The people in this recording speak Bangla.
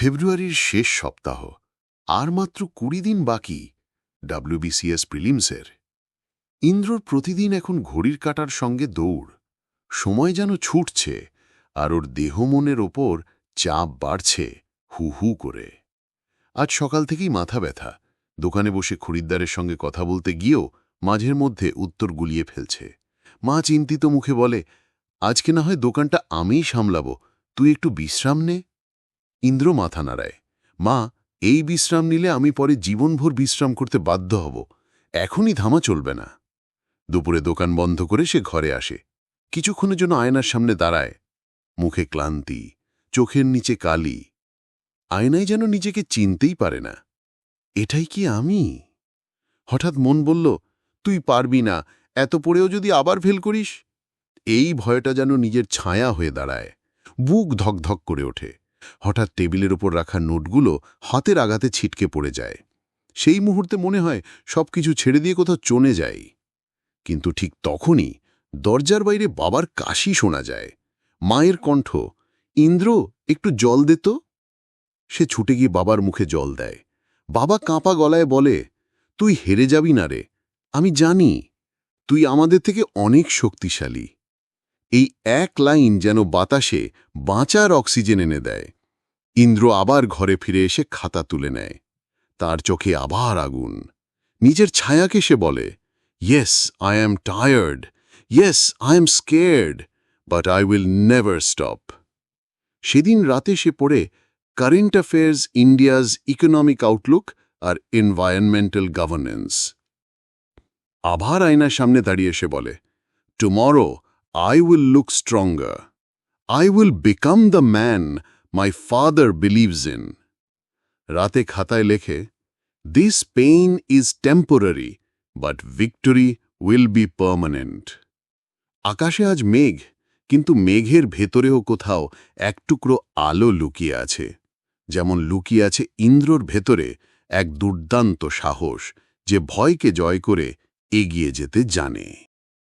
ফেব্রুয়ারির শেষ সপ্তাহ, আর মাত্র কুড়ি দিন বাকি ডাব্লিউবিসিএস প্রিলিমসের। ইন্দ্রর প্রতিদিন এখন ঘড়ির কাটার সঙ্গে দৌড়, সময় যেন ছুটছে, আর ওর দেহ মনের ওপর চাপ বাড়ছে হু হু করে। আজ সকাল থেকেই মাথা ব্যথা, দোকানে বসে খরিদ্দারের সঙ্গে কথা বলতে গিয়েও মাঝের মধ্যে উত্তর গুলিয়ে ফেলছে। মা চিন্তিত মুখে বলে, আজকে না হয় দোকানটা আমিই সামলাবো, তুই একটু বিশ্রাম নে। ইন্দ্র মাথা নাড়ায়, মা, এই বিশ্রাম নিলে আমি পরে জীবনভর বিশ্রাম করতে বাধ্য হব। এখনই ধামা চলবে না। দুপুরে দোকান বন্ধ করে সে ঘরে আসে। কিছুক্ষণের জন্য আয়নার সামনে দাঁড়ায়। মুখে ক্লান্তি, চোখের নিচে কালি। আয়নায় যেন নিজেকে চিনতেই পারে না। এটাই কি আমি? হঠাৎ মন বলল, তুই পারবি না, এত পড়েও যদি আবার ফেল করিস? এই ভয়টা যেন নিজের ছায়া হয়ে দাঁড়ায়। বুক ধকধক করে ওঠে। হঠাৎ টেবিলের ওপর রাখা নোটগুলো হাতের আঘাতে ছিটকে পড়ে যায়। সেই মুহূর্তে মনে হয় সবকিছু ছেড়ে দিয়ে কোথাও চনে যায় কিন্তু ঠিক তখনই দরজার বাইরে বাবার কাশি শোনা যায়। মায়ের কণ্ঠ, ইন্দ্র, একটু জল দে তো। সে ছুটে গিয়ে বাবার মুখে জল দেয়। বাবা কাঁপা গলায় বলে, তুই হেরে যাবি না রে। আমি জানি, তুই আমাদের থেকে অনেক শক্তিশালী। এই এক লাইন যেন বাতাসে বাঁচার অক্সিজেন এনে দেয়। ইন্দ্র আবার ঘরে ফিরে এসে খাতা তুলে নেয়। তার চোখে আবার আগুন। নিজের ছায়াকে সে বলে yes I am tired yes I am scared but I will never stop সেদিন রাতে সে পড়ে current affairs India's economic outlook আর এনভায়রনমেন্টাল গভর্নেন্স আবার আয়নার সামনে দাঁড়িয়ে সে বলে tomorrow I will look stronger. I will become the man my father believes in. রাতে খাতায় লেখে This pain is temporary, but victory will be permanent. আকাশে আজ মেঘ কিন্তু মেঘের ভেতরেও কোথাও এক টুকরো আলো লুকিয়ে আছে যেমন লুকিয়ে আছে ইন্দ্রর ভেতরে এক দুর্দান্ত সাহস যে ভয়কে জয় করে এগিয়ে যেতে জানে